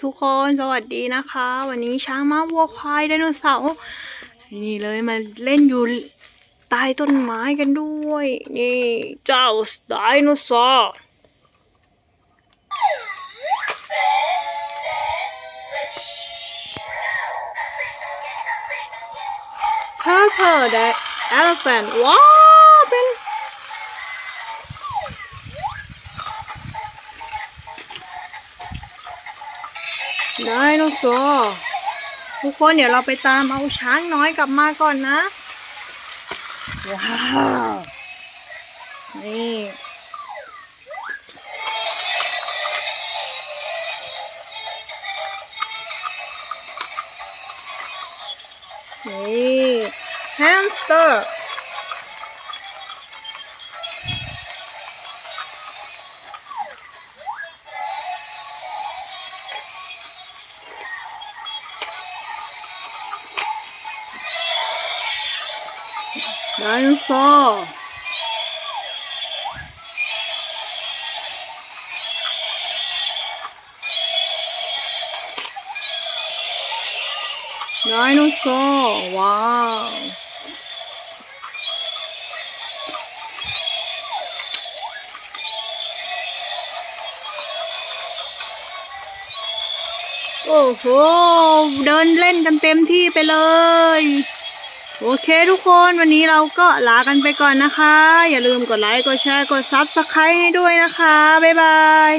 ทุกคนสวัสดีนะคะ วันนี้ช้างม้าวัวควายไดโนเสาร์นี่เลยมาเล่นอยู่ใต้ต้นไม้กันด้วย นี่เจ้าไดโนเสาร์ Purple the elephant ว้า ไดโนเสาร์ทุกคนเดี๋ยวเราไปตามเอาช้างน้อยกลับมาก่อนนะว้าวนี่นี่แฮมสเตอร์ ไดโนเสาร์ไดโนเสาร์ว้าวโอ้โห เดินเล่นกันเต็มที่ไปเลย โอเคทุกคนวันนี้เราก็ลากันไปก่อนนะคะ อย่าลืมกดไลค์ กดแชร์ กดซับสไครต์ให้ด้วยนะคะ บ๊ายบาย